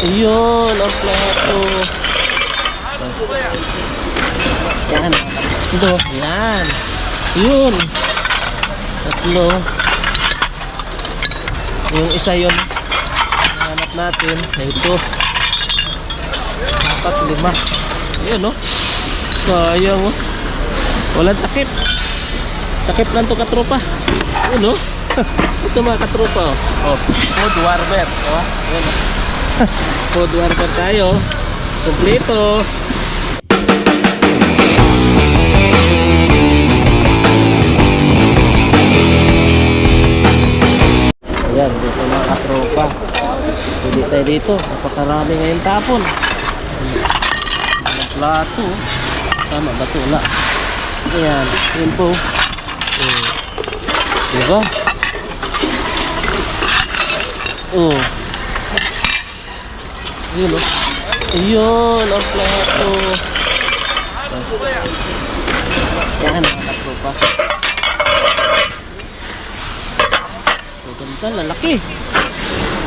Ayun, ang plato. Yan. Ito, yan. Yun. Tatlo. Yung isa yun. Hanap natin. Ito. Apat, lima. Ayun, no? Sayang, oh. Walang takip. Takip lang to katropa. Ayun, no? Ito mga katropa, oh. Oh, food. Oh, ayun, oh. food warmer tayo. Kompleto. Ayan, dito mga katropa. Pwede tayo dito. Napakarami ngayon tapon. Ang plato. Tama ba ito? Wala. Ayan, yun po. Oh. Diba? Oh. Yun oh. Ayun, ang plato. Yan, mga katropa. So, ganda, lalaki.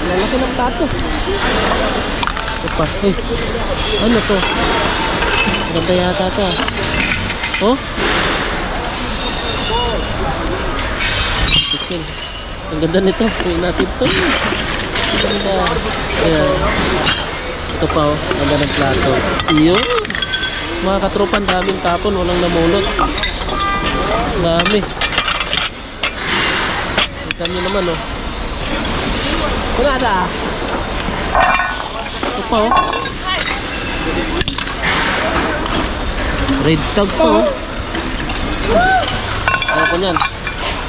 Lalaki ng plato. Ito pa, eh. Ano to? Ganda yata to. ah. Oh? Kitchen. Ang ganda nito. Natin to. Ang Ganda. Ayan. Ito pa oh. Ganda ng plato. Iyon. Mga katropan, daming tapon. Walang namulot. Dami. Kita nyo naman oh. Kunada. Ito pa oh. Red tag pa oh. Ano ko niyan?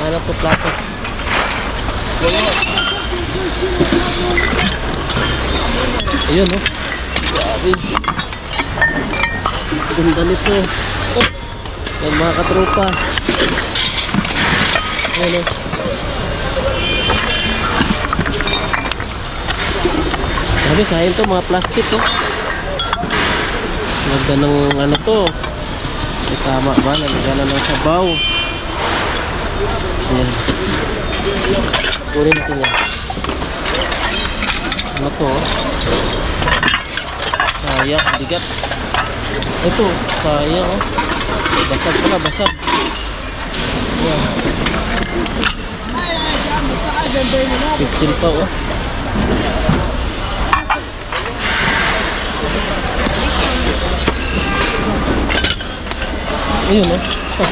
Hanap ko plato. Ayun oh. Grabe. Ganda nito. Oh. Mga katropa. Ayun oh. Grabe, sayang to mga plastic oh. Ganda ng ano to. May tama ba? Nalagyan ng sabaw. Ayan. Kunin natin yan. Ano to? Sayang, bigat. Ito, sayang oh. Basag pala, basag. Ayan. Kitchen pa oh. Ayun oh. Oh.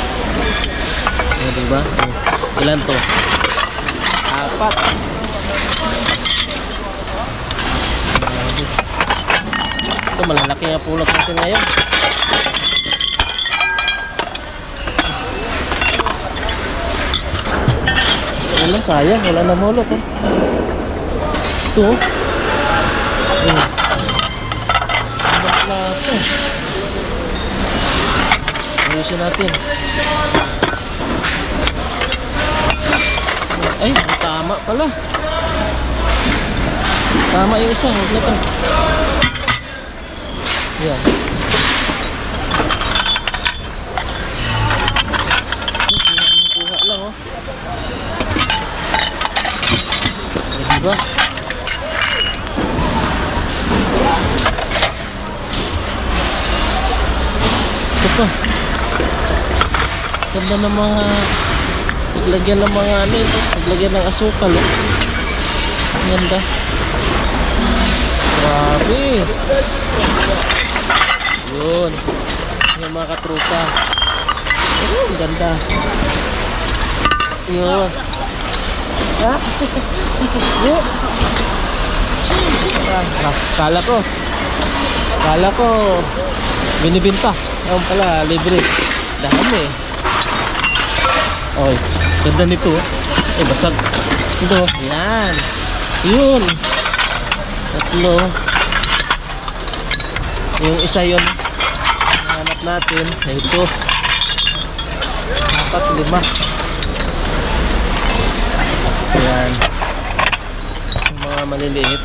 Oh, diba? Oh. Ilan to? Apat. Grabe. Ito malalaki nga pulot natin ngayon. Wala, sayang. Wala na mulot oh. Ito oh. Ayun. Ang plato. Ayusin natin. Ay, tama pala. Tama yung isa, huwag na to. Yan. Kuha lang oh. O, diba? Ito pa. Ganda ng mga paglagyan ng mga ano ito, paglagyan ng asukal oh. Ang Ganda. Grabe. Yun. Yung mga katrupa. Ang ganda. Yun. Ha? Yun. Ah, kala ko. Kala ko binibinta. Ayun pala, libre. Dami. Oy, ganda nito. Eh, basag. Ito, yan. Yun. Tatlo. Yung isa yun. Hanap natin. Ito. Apat, lima. Yan. Mga maliliit.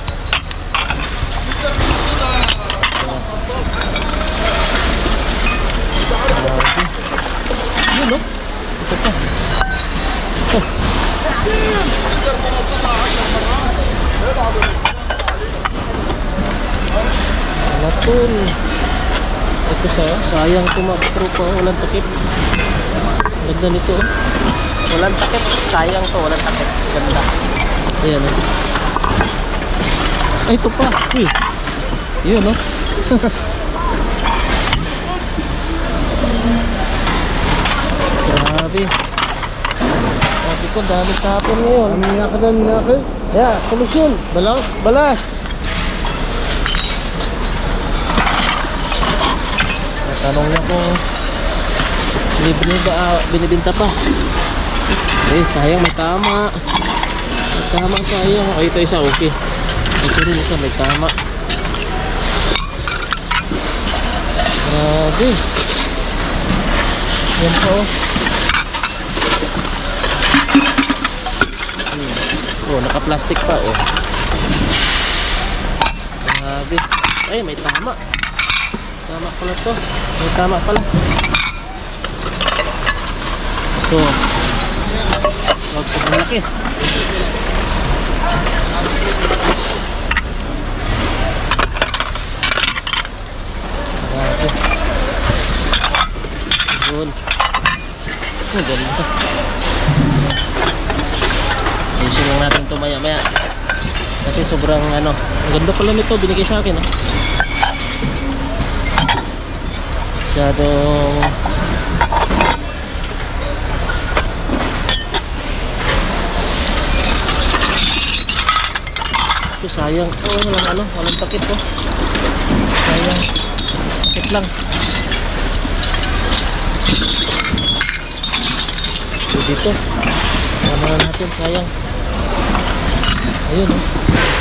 Yun, no? Ito pa. Oh. Ipon. Ito sa sayang katropa. oh. Walang takip. Ganda nito. oh. Walang takip. Sayang to. Walang takip. Ganda. Ayan. Oh. Ay, ito pa. Uy. Yun, no? Grabe. Sabi ko, dami tapon ngayon. Ano niya ka doon niya ka? Yeah, solusyon. Balas? Balas. Natanong niya kung libre ba ah, binibinta pa. Eh, sayang may tama. May tama sayang. O, ito isa okay. Ito rin isa may tama. Grabe. Yan po. oh. Hmm. Oh, naka-plastic pa oh. Grabe. Ay, may tama. Tama pala to. May tama pala. Ito. Huwag sobrang laki. Grabe. Yun. Ang ganda. Ayusin lang natin ito maya maya. Kasi sobrang ano, ang ganda pala nito binigay sa akin. Oh. Masyadong Ito sayang. Oh, walang ano, walang takip oh. Sayang. Takip lang. Ito dito. Sama na natin, sayang. Ayun oh.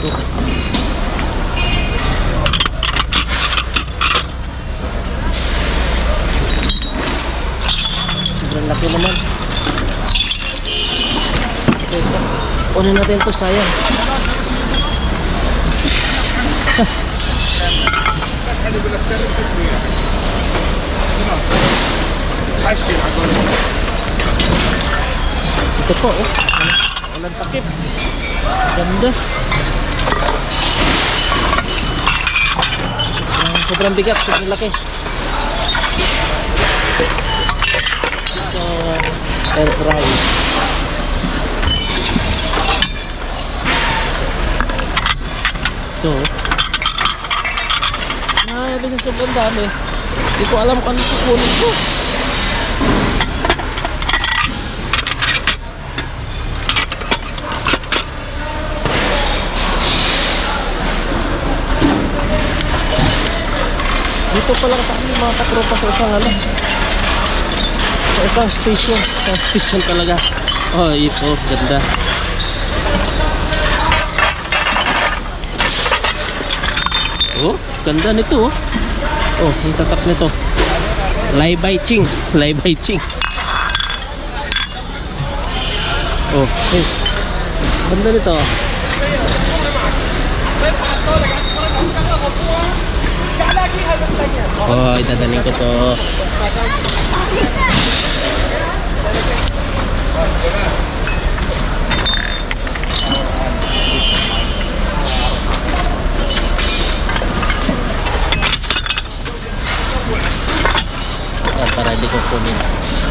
Ko. Sobrang laki naman. Ito. Kunin natin to sayang. Ito po, oh. Walang takip. Ganda. Ang sobrang bigat, sobrang laki. Ito, air fry. Ito. Grabe sa sobrang dami. Hindi ko alam kung ano kukunin ko. Dito pa lang tayo mga katropa sa isang ano. Sa isang station. Sa station talaga. Oh, ito. Ganda. Oh, ganda nito oh. Oh, ang tatak nito. Lai Bai Ching. Lai Bai Ching. Oh, hey. Ganda nito. oh. Oh, itadaling ko to. Para di ko kunin.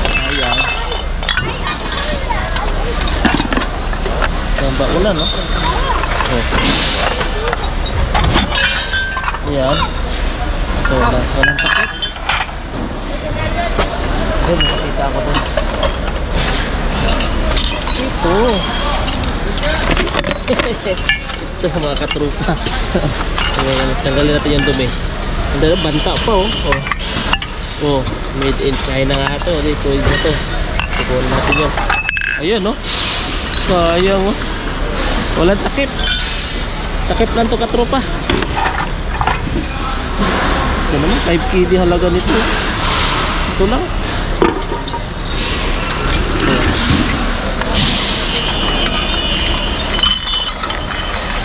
Ayan. Yan ba ulan, no? Oh. Ayan. So, wala, walang takot. Ayun, nakita ko dun. Ito. Ito mga katrupa. Ayan, tanggalin natin yung dumi. Ang dala, banta pa oh. oh. Oh, made in China nga to. Dito, ito to. Tukunin natin yun. Ayun, no? Sayang, oh. Walang takip. Takip lang to katropa. Ito naman, 5 KD halaga nito. Ito lang.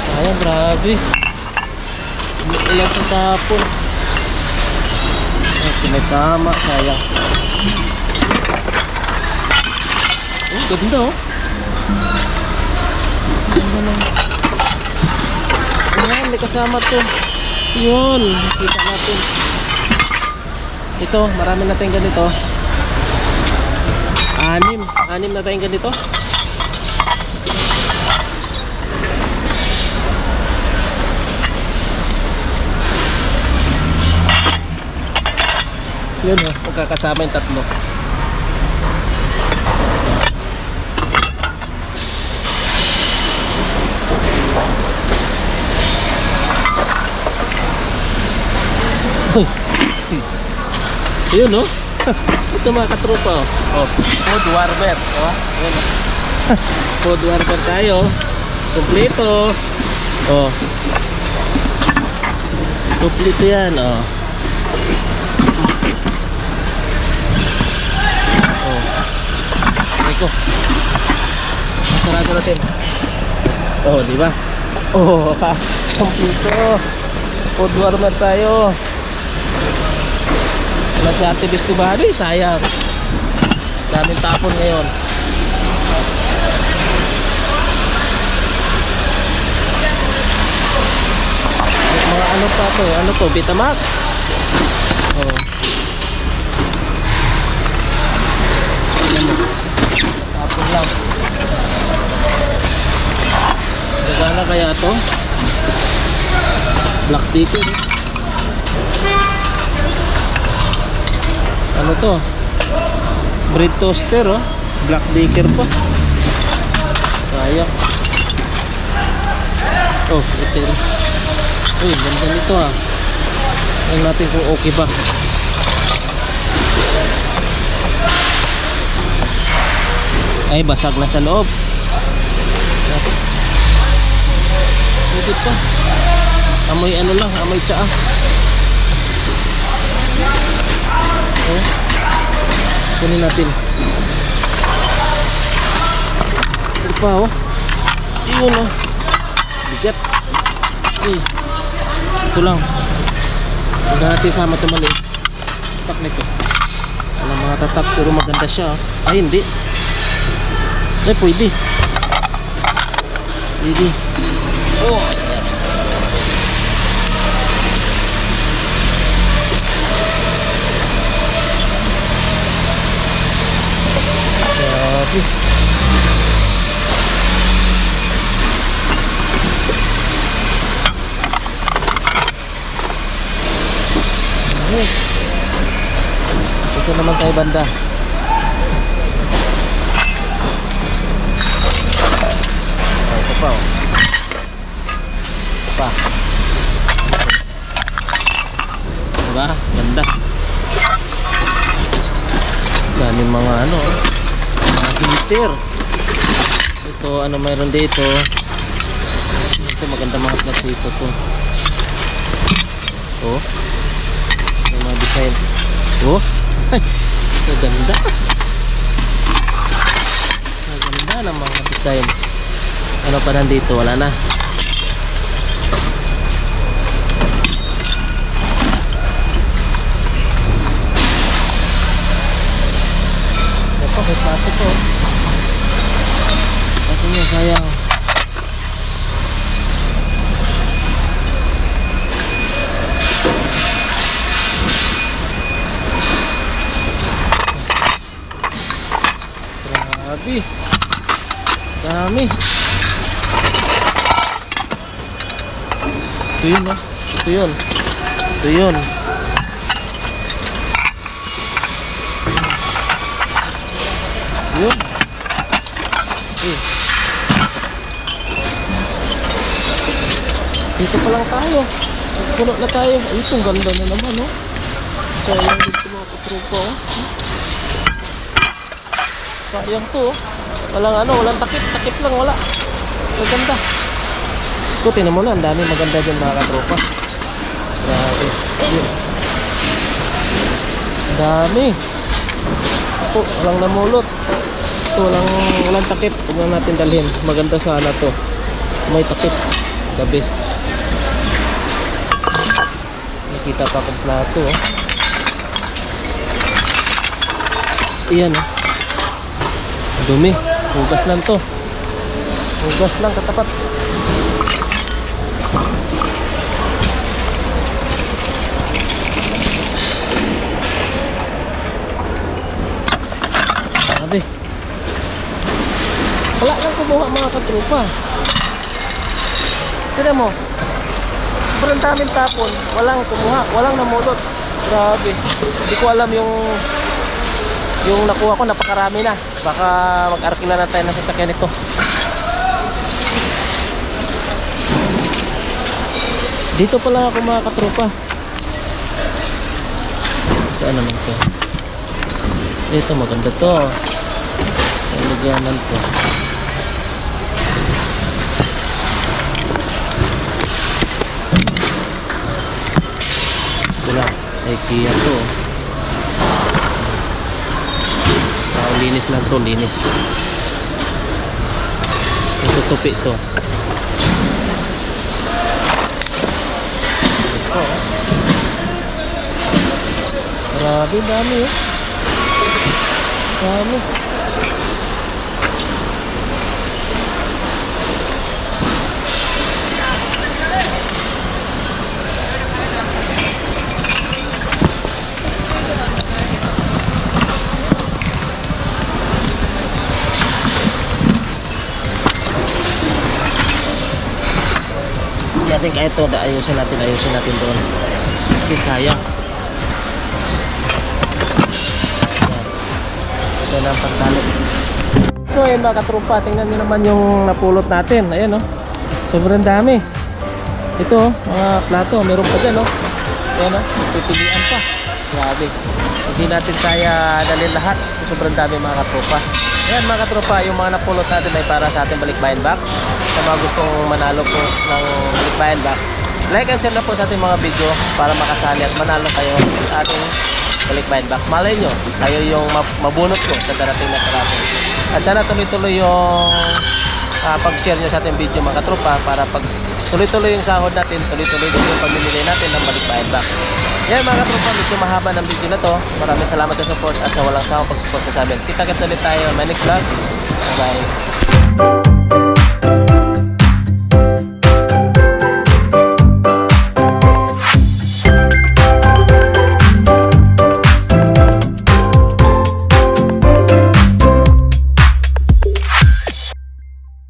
Sayang, grabe. Ilang sa tapon. Ito may tama, sayang. Oh, ganda oh. Ganda lang. Ayan, may kasama to. Yun, kita natin. Ito, marami na tayong ganito. Anim. Anim na tayong ganito. Yun oh, magkakasama yung tatlo. Uy. Yun no? Ito mga katropa oh. Oh, food warmer. Oh, yun oh. food warmer tayo. Kompleto. Oh. Kompleto yan oh. Oh. Eko. Sarado natin. Oh, di ba? Oh, kompleto. Food warmer tayo. Wala si Ate Bestibado eh, sayang. Daming tapon ngayon. May Mga ano pa to? Ano to? Betamax? Oh. Tapon lang. Gagana kaya to? Black ticket. Ano to? Bread toaster oh. Black baker pa. Kaya. Oh, ito. Uy, ganda nito ah. Tingnan natin kung okay ba. Ay, basag na sa loob. Pwede pa. Amoy ano lang, amoy tsaa. Oh. Kunin natin. Ito pa oh. Yun oh. Bigat. Uy. Ito lang. Huwag na natin sama ito maliit. Nito. Walang mga tatak pero maganda siya. oh. Ay hindi. Ay pwede. Pwede. Oh. Ayan. Grabe. Ay. Ito naman tayo banda. Oh, ito pa oh. Ito pa. Diba? Ganda. Daming mga ano oh heater ito ano mayroon dito? Ito maganda mga flat dito to. Oh. May mga design. Oh. Ay maganda maganda ng mga design. Ano pa nandito? Wala na Ito, may plato to. Ito niya, sayang. Grabe. Dami. Ito yun, no? Ito yun. Ito yun. Yun. Eh. Dito pa lang tayo. Puno na tayo. Ay, itong ganda na naman, no? Sayang dito mga katropa, oh. Sayang to, oh. Walang ano, walang takip. Takip lang, wala. Maganda. Ito, tinan mo na. Ang dami maganda dyan mga katropa. Grabe. Yun. Ang dami. Ito, walang namulot. Ito, walang, walang takip. Huwag na natin dalhin. Maganda sana to. May takip. The best. Nakita pa akong plato. Oh. Iyan oh. Dumi. Hugas lang to. Hugas lang katapat. Sabi. Wala kang kumuha mga katrupa. Tignan mo. Sobrang daming tapon. Walang kumuha. Walang namulot. Grabe. Hindi ko alam yung yung nakuha ko napakarami na. Baka mag-arkila na tayo ng sasakyan nito. Dito pala ako mga katropa. Saan naman to? Dito maganda to. Taligyanan to. Wala. IKEA to. Ah, linis lang to, linis. Ito tupi to. Oh. Grabe, dami oh. Dami. Natin kaya ito, ayusin natin, ayusin natin doon. Kasi sayang. Yan. Ito na ang pagtalo. So ayun mga katrupa, tingnan nyo naman yung napulot natin. Ayan o. Sobrang dami. Ito oh, mga plato, meron pa dyan o. Ayan o, pipilian pa. Grabe. Hindi natin kaya dalhin lahat. Sobrang dami mga katrupa. Ayan mga katropa, yung mga napulot natin ay para sa ating balikbayan box. Sa mga gustong manalo po ng balikbayan box, like and share na po sa ating mga video para makasali at manalo kayo sa ating balikbayan box. Malay nyo, kayo yung mab- mabunot ko sa darating na karapon. At sana tuloy-tuloy yung ah, pag-share nyo sa ating video mga katropa para pag tuloy-tuloy yung sahod natin, tuloy-tuloy din yung pamimili natin ng balikbayan box. Yan mga katropa, medyo mahaba ng video na to. Maraming salamat sa support at sa walang sawang pag-support sa amin. Kita-kits ulit tayo. My next vlog. Bye-bye.